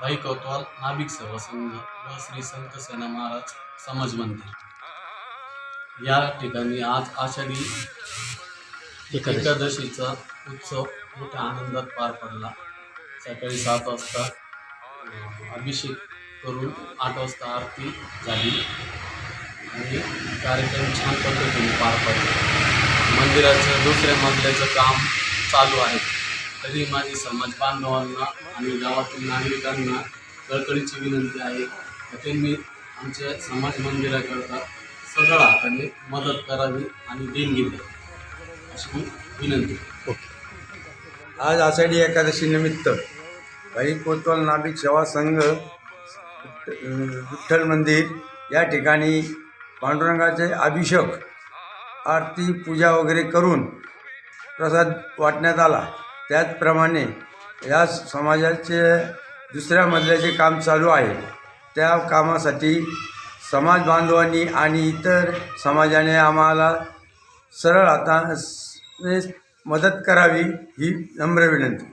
भाई कोतवाल नाभिक सेवा संघ व श्री संत सेना महाराज समाज मंदिर. या ठिकाणी आज आषाढी एकादशीचा उत्सव मोठ्या आनंदात पार पडला. सकाळी सात वाजता अभिषेक करून आठ वाजता आरती झाली. आणि कार्यक्रम छान पद्धतीने पार पडला. मंदिराचं दुसऱ्या मजल्याचं काम चालू आहे. तरी माझी समाज बांधवांना आणि गावातील नागरिकांना कळकळीची विनंती आहे. त्यांनी आमच्या समाज मंदिराकरता सगळा हाताने मदत करावी आणि देणगी द्यावी. अशी मी विनंती करतो. आज आषाढी एकादशीनिमित्त काही कोतवाल नाभिक सेवा संघ विठ्ठल मंदिर या ठिकाणी पांडुरंगाचे अभिषेक आरती पूजा वगैरे करून प्रसाद वाटण्यात आला. त्याचप्रमाणे या समाजाचे दुसऱ्या मजल्याचे काम चालू आहे त्या कामासाठी समाज बांधवांनी आणि इतर समाजाने आम्हाला सरळ आता मदत करावी ही नम्र विनंती.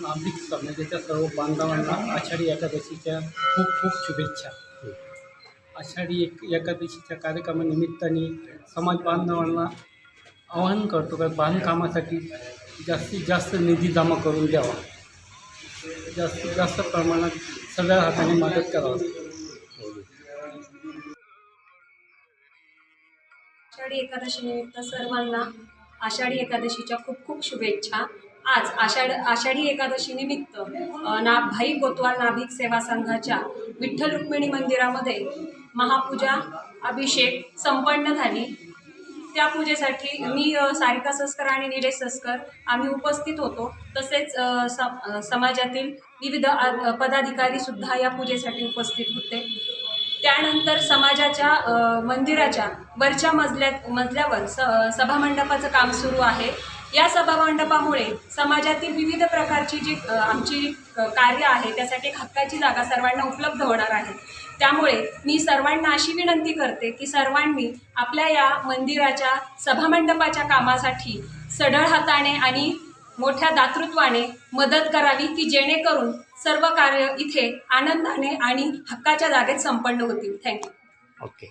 नागरिक समाजाच्या सर्व बांधवांना आषाढी एकादशीच्या खूप खूप शुभेच्छा. आषाढी एक एकादशीच्या कार्यक्रमानिमित्ताने समाज बांधवांना आवाहन करतो का बांधकामासाठी जास्तीत जास्त निधी जमा करून द्यावा. जास्तीत जास्त प्रमाणात सगळ्या हाताने मदत करावी. आषाढी एकादशीनिमित्त सर्वांना आषाढी एकादशीच्या खूप खूप शुभेच्छा. आज आषाढ आषाढी एकादशी निमित्त ना भाई कोतवाल नाभिक सेवा संघाच्या विठ्ठल रुक्मिणी मंदिरामध्ये महापूजा अभिषेक संपन्न झाली. त्या पूजेसाठी मी सारिका सस्कर आणि निलेश सस्कर आम्ही उपस्थित होतो. तसेच स समाजातील विविध अ, पदाधिकारी सुद्धा या पूजेसाठी उपस्थित होते. त्यानंतर समाजाच्या मंदिराच्या वरच्या मजल्यात मजल्यावर स सभामंडपाचं काम सुरू आहे. या सभामंडपामुळे समाजातील विविध प्रकारची जी आमची कार्य आहे त्यासाठी एक हक्काची जागा सर्वांना उपलब्ध होणार आहे. त्यामुळे मी सर्वांना अशी विनंती करते की सर्वांनी आपल्या या मंदिराच्या सभामंडपाच्या कामासाठी सढळ हाताने आणि मोठ्या दातृत्वाने मदत करावी की जेणेकरून सर्व कार्य इथे आनंदाने आणि हक्काच्या जागेत संपन्न होतील. Thank you. Okay.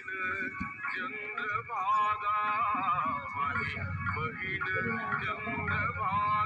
Mahidam Jamra Bhai